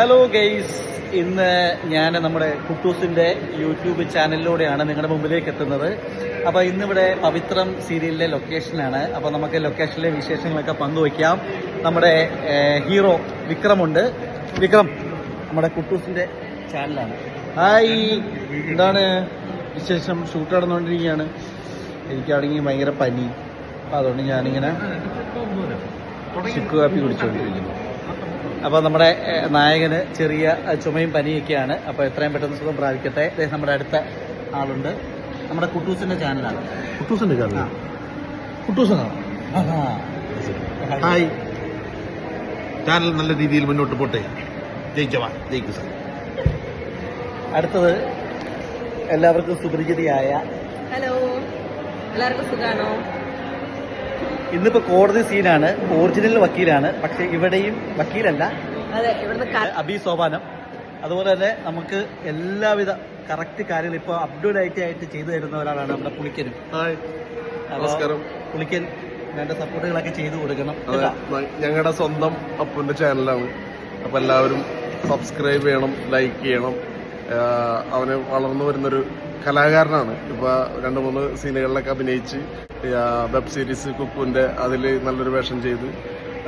Hello guys ഇന്ന് ഞാൻ നമ്മുടെ കുട്ടൂസിന്റെ യൂട്യൂബ് ചാനലിലൂടെയാണ് നിങ്ങളുടെ മുമ്പിലേക്ക് എത്തുന്നത്. അപ്പോൾ ഇന്നിവിടെ പവിത്രം സീരിയലിലെ ലൊക്കേഷനാണ് അപ്പോൾ നമുക്ക് ലൊക്കേഷനിലെ വിശേഷങ്ങളൊക്കെ പങ്കുവയ്ക്കാം നമ്മുടെ ഹീറോ വിക്രമുണ്ട്. വിക്രം നമ്മുടെ കുട്ടൂസിന്റെ ചാനലാണ് ഹായ് എന്താണ് വിശേഷം? ഷൂട്ട് നടന്നുകൊണ്ടിരിക്കുകയാണ്. എനിക്കാണെങ്കിൽ ഭയങ്കര പനി. അപ്പൊ അതുകൊണ്ട് ഞാനിങ്ങനെ ചുക്ക് കാപ്പി കുടിച്ചുകൊണ്ടിരിക്കുന്നു. അപ്പോൾ നമ്മുടെ നായകന് ചെറിയ ചുമയും പനിയൊക്കെയാണ്. അപ്പോൾ എത്രയും പെട്ടെന്ന് സുഖം പ്രാപിക്കട്ടെ. ദേ നമ്മുടെ അടുത്ത ആളുണ്ട്. നമ്മുടെ കുട്ടൂസിന്റെ ചാനലാണ്. കുട്ടൂസിന്റെ ചാനൽ? കുട്ടൂസനാണ്. ഹായ്. ചാനൽ നല്ല രീതിയിൽ മുന്നോട്ട് പോട്ടെ. ജയിച്ചവാ ജയിക്കു സാർ അടുത്തത് എല്ലാവർക്കും സുപരിചിതയായ ഹലോ. എല്ലാവർക്കും സുഖാണോ? ഇന്നിപ്പോ കോടതി സീനാണ് ഒറിജിനൽ വക്കീലാണ് പക്ഷെ ഇവിടെയും വക്കീലല്ല. അബി സോപാനം. അതുപോലെ തന്നെ നമുക്ക് എല്ലാവിധ കറക്റ്റ് കാര്യങ്ങൾ ഇപ്പോൾ അപ്ഡേറ്റ് ആയിട്ട് ചെയ്തു തരുന്ന ഒരാളാണ് നമ്മുടെ പുളിക്കനും. നമസ്കാരം. പുളിക്കൻ വേണ്ട സപ്പോർട്ടുകളൊക്കെ ചെയ്തു കൊടുക്കണം? ഞങ്ങളുടെ സ്വന്തം അപ്പുവിന്റെ ചാനലാണ് അപ്പൊ എല്ലാവരും സബ്സ്ക്രൈബ് ചെയ്യണം ലൈക്ക് ചെയ്യണം. അവന് വളർന്നു വരുന്നൊരു കലാകാരനാണ്. ഇപ്പൊ രണ്ട് മൂന്ന് സീനുകളിലൊക്കെ അഭിനയിച്ച് വെബ് സീരീസ് കുക്കുവിന്റെ അതിൽ നല്ലൊരു വേഷം ചെയ്ത്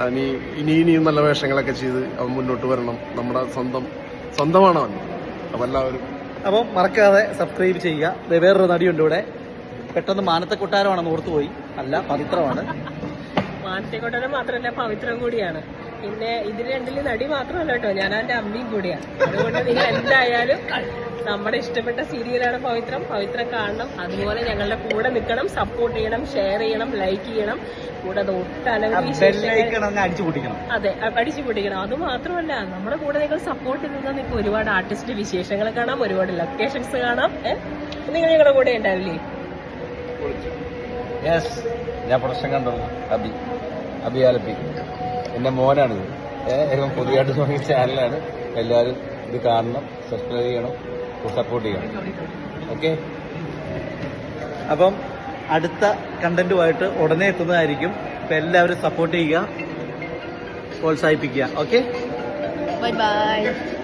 ഇനി ഇനി ഇനിയും നല്ല വേഷങ്ങളൊക്കെ ചെയ്ത് അവൻ മുന്നോട്ട് വരണം. നമ്മുടെ സ്വന്തം സ്വന്തമാണ് അവൻ. അപ്പൊ എല്ലാവരും അപ്പം മറക്കാതെ സബ്സ്ക്രൈബ് ചെയ്യുക. ദേ വേറൊരു നടിയുണ്ട് ഇവിടെ. പെട്ടെന്ന് മാനത്തെ കൊട്ടാരമാണെന്ന് ഓർത്തുപോയി. അല്ല പവിത്രമാണ്. മാനത്തെ കൊട്ടാരം മാത്രമല്ല പവിത്രം കൂടിയാണ്. പിന്നെ ഇതിൽ രണ്ടിൽ നടി മാത്രമല്ല കേട്ടോ. ഞാൻ എന്റെ അമ്മയും കൂടിയാണ് അതുകൊണ്ട് നിങ്ങൾ എന്തായാലും നമ്മുടെ ഇഷ്ടപ്പെട്ട സീരിയലാണ് പവിത്രം. പവിത്രം കാണണം. അതുപോലെ ഞങ്ങളുടെ കൂടെ നിൽക്കണം സപ്പോർട്ട് ചെയ്യണം ഷെയർ ചെയ്യണം ലൈക്ക് ചെയ്യണം. കൂടെ അത് ഒട്ടനവധി അതെ അടിച്ചു പൊട്ടിക്കണം. അത് മാത്രമല്ല നമ്മുടെ കൂടെ നിങ്ങൾ സപ്പോർട്ട് ചെയ്താൽ നിങ്ങൾക്ക് ഒരുപാട് ആർട്ടിസ്റ്റ് വിശേഷങ്ങൾ കാണാം ഒരുപാട് ലൊക്കേഷൻസ് കാണാം. ഏഹ് നിങ്ങൾ ഞങ്ങളുടെ കൂടെ ഉണ്ടാവില്ലേ? യെസ് ഞാൻ പ്രശ്നം കണ്ടു അബി അബി ആലപ്പി എന്റെ മോനാണിത്. ഏഹ് പുതിയതായിട്ട് തുടങ്ങിയ ചാനലാണ്. എല്ലാവരും ഇത് കാണണം സബ്സ്ക്രൈബ് ചെയ്യണം സപ്പോർട്ട് ചെയ്യണം. ഓക്കെ അപ്പം അടുത്ത കണ്ടന്റുമായിട്ട് ഉടനെ എത്തുന്നതായിരിക്കും. അപ്പം എല്ലാവരും സപ്പോർട്ട് ചെയ്യുക പ്രോത്സാഹിപ്പിക്കുക. Okay bye bye